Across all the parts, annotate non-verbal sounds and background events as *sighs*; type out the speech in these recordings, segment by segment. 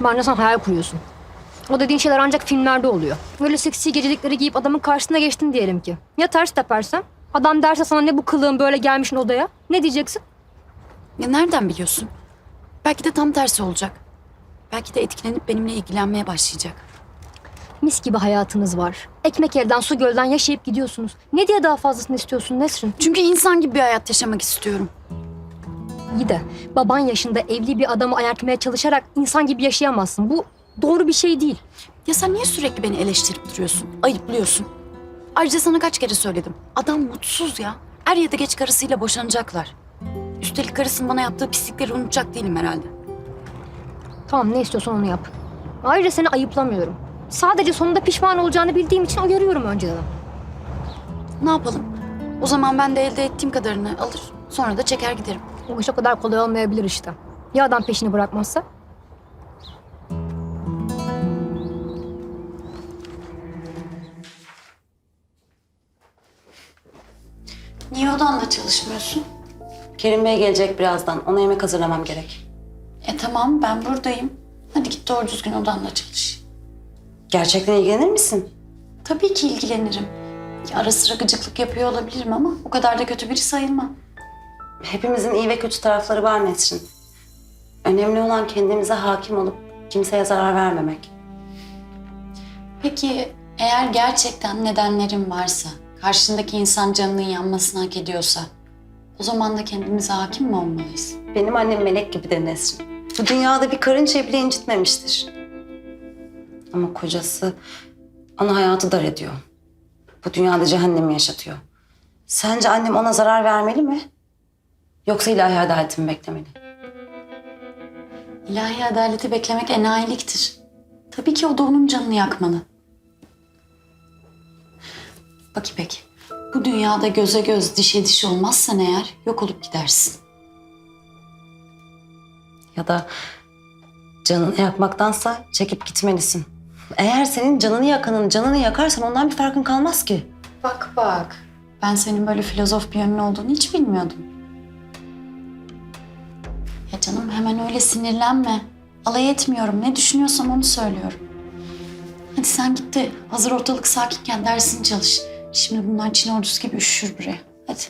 Bence sen hayal kuruyorsun. O dediğin şeyler ancak filmlerde oluyor. Böyle seksi gecelikleri giyip adamın karşısına geçtin diyelim ki. Ya ters tepersen? Adam derse sana ne bu kılığın böyle gelmişsin odaya? Ne diyeceksin? Ya nereden biliyorsun? Belki de tam tersi olacak. Belki de etkilenip benimle ilgilenmeye başlayacak. Mis gibi hayatınız var. Ekmek elden su gölden yaşayıp gidiyorsunuz. Ne diye daha fazlasını istiyorsun Nesrin? Çünkü insan gibi bir hayat yaşamak istiyorum. İyi de baban yaşında evli bir adamı ayartmaya çalışarak insan gibi yaşayamazsın. Bu doğru bir şey değil. Ya sen niye sürekli beni eleştirip duruyorsun? Ayıplıyorsun. Ayrıca sana kaç kere söyledim. Adam mutsuz ya. Er ya da geç karısıyla boşanacaklar. Üstelik karısının bana yaptığı pislikleri unutacak değilim herhalde. Tamam ne istiyorsan onu yap. Ayrıca seni ayıplamıyorum. Sadece sonunda pişman olacağını bildiğim için uyarıyorum önceden. Ne yapalım? O zaman ben de elde ettiğim kadarını alır. Sonra da çeker giderim. O iş o kadar kolay olmayabilir işte. Ya adam peşini bırakmazsa? Niye odanda çalışmıyorsun? Kerim Bey gelecek birazdan. Ona yemek hazırlamam gerek. E tamam ben buradayım. Hadi git doğru düzgün odanda çalış. Gerçekten ilgilenir misin? Tabii ki ilgilenirim. Ya ara sıra gıcıklık yapıyor olabilirim ama o kadar da kötü biri sayılmam. Hepimizin iyi ve kötü tarafları var Nesrin. Önemli olan kendimize hakim olup kimseye zarar vermemek. Peki eğer gerçekten nedenlerin varsa, karşındaki insan canının yanmasını hak ediyorsa, o zaman da kendimize hakim mi olmalıyız? Benim annem melek gibidir Nesrin. Bu dünyada bir karıncayı bile incitmemiştir. Ama kocası ona hayatı dar ediyor. Bu dünyada cehennemi yaşatıyor. Sence annem ona zarar vermeli mi? Yoksa ilahi adaleti mi beklemeli? İlahi adaleti beklemek enayiliktir. Tabii ki o da onun canını yakmalı. Bak İpek, bu dünyada göze göz, dişe diş olmazsan eğer yok olup gidersin. Ya da canını yakmaktansa çekip gitmelisin. Eğer senin canını yakanın canını yakarsan ondan bir farkın kalmaz ki. Bak bak, ben senin böyle filozof bir yönün olduğunu hiç bilmiyordum. Hemen öyle sinirlenme. Alay etmiyorum. Ne düşünüyorsam onu söylüyorum. Hadi sen git de hazır ortalık sakinken dersini çalış. Şimdi bunlar Çin ordusu gibi üşüşür buraya. Hadi.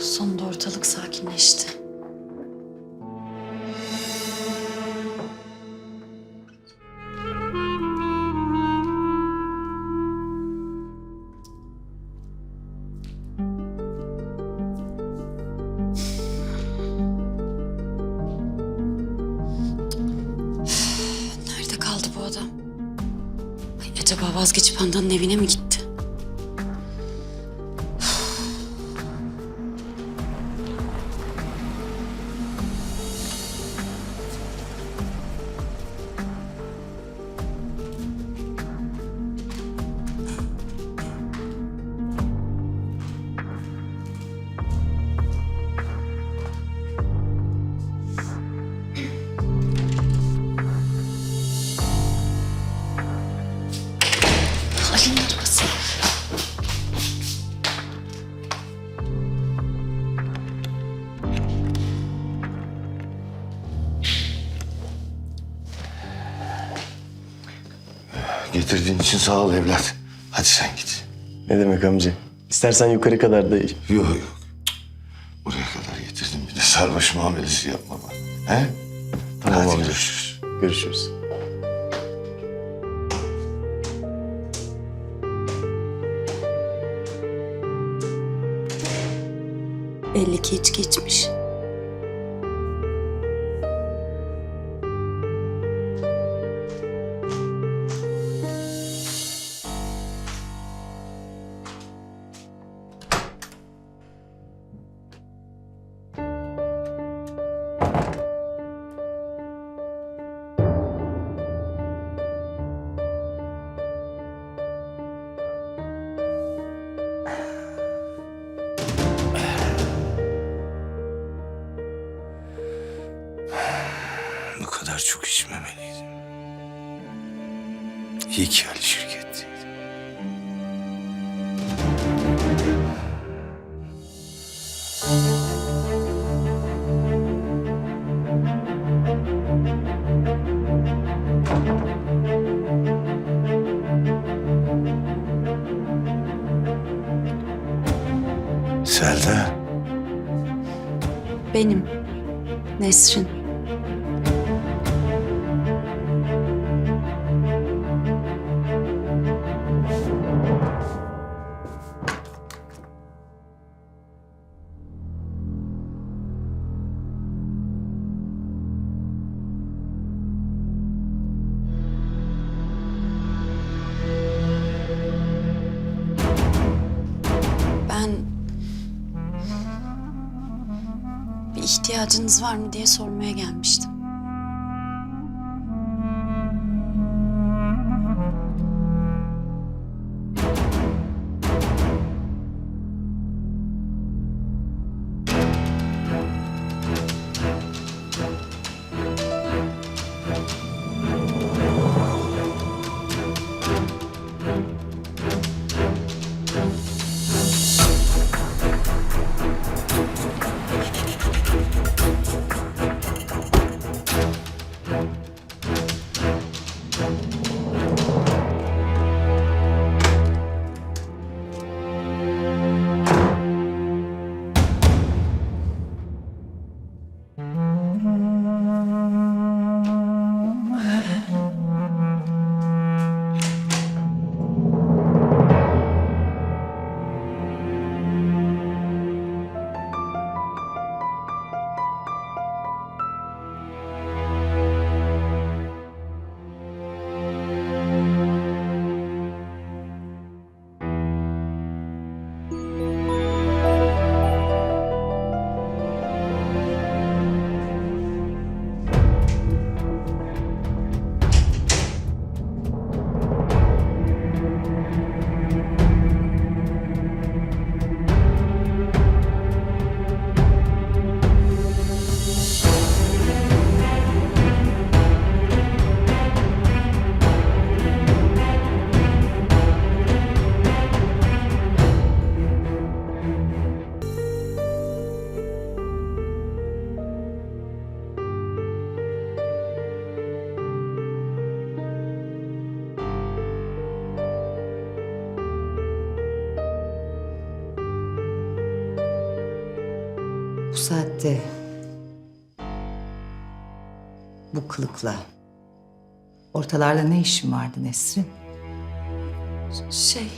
*sighs* Sonunda ortalık sakinleşti. Acaba vazgeçip Handan'ın evine mi gitti? Getirdiğin için sağ ol evlat. Hadi sen git. Ne demek amca? İstersen yukarı kadar da Yok yok. Buraya kadar getirdim bir de sarhoş muamelesi yapma bana. He? Tamam Hadi amca. görüşürüz. Görüşürüz. Belli ki içki içmiş. Çok içmemeliydim. İyi ki Ali şirket. Selda. Benim. Nesrin. İhtiyacınız var mı diye sormaya gelmiştim. Saatte bu kılıkla ortalarda ne işin vardı Nesrin? Şey,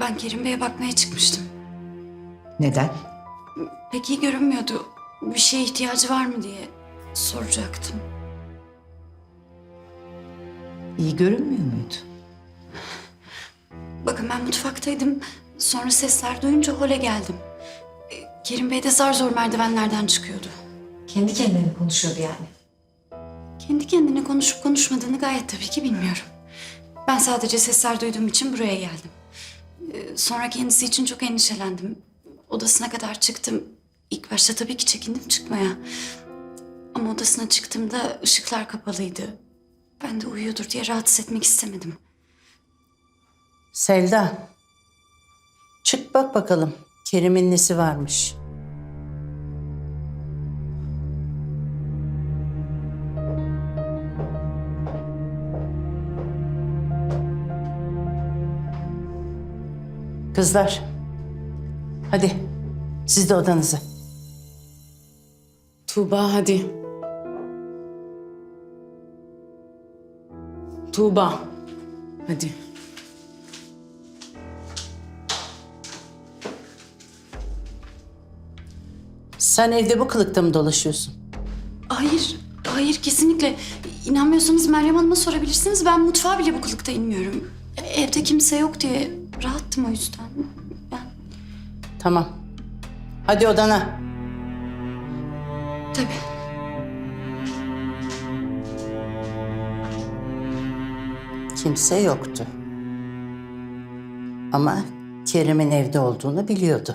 ben Kerim Bey'e bakmaya çıkmıştım. Neden? Pek iyi görünmüyordu. Bir şeye ihtiyacı var mı diye soracaktım. İyi görünmüyor muydu? Bakın ben mutfaktaydım. Sonra sesler duyunca hole geldim. Kerim Bey de zar zor merdivenlerden çıkıyordu. Kendi kendine konuşuyordu yani. Kendi kendine konuşup konuşmadığını gayet tabii ki bilmiyorum. Ben sadece sesler duyduğum için buraya geldim. Ee, Sonra kendisi için çok endişelendim. Odasına kadar çıktım. İlk başta tabii ki çekindim çıkmaya. Ama odasına çıktığımda ışıklar kapalıydı. Ben de uyuyordur diye rahatsız etmek istemedim. Selda. Çık bak bakalım. Kerim'in nesi varmış. Kızlar. Hadi. Siz de odanıza. Tuğba hadi. Tuğba. Hadi. Sen evde bu kılıkta mı dolaşıyorsun? Hayır, hayır kesinlikle. İnanmıyorsanız Meryem Hanım'a sorabilirsiniz. Ben mutfağa bile bu kılıkta inmiyorum. Evde kimse yok diye rahattım o yüzden. Ben Tamam. Hadi odana. tabii. Kimse yoktu. Ama Kerim'in evde olduğunu biliyordu.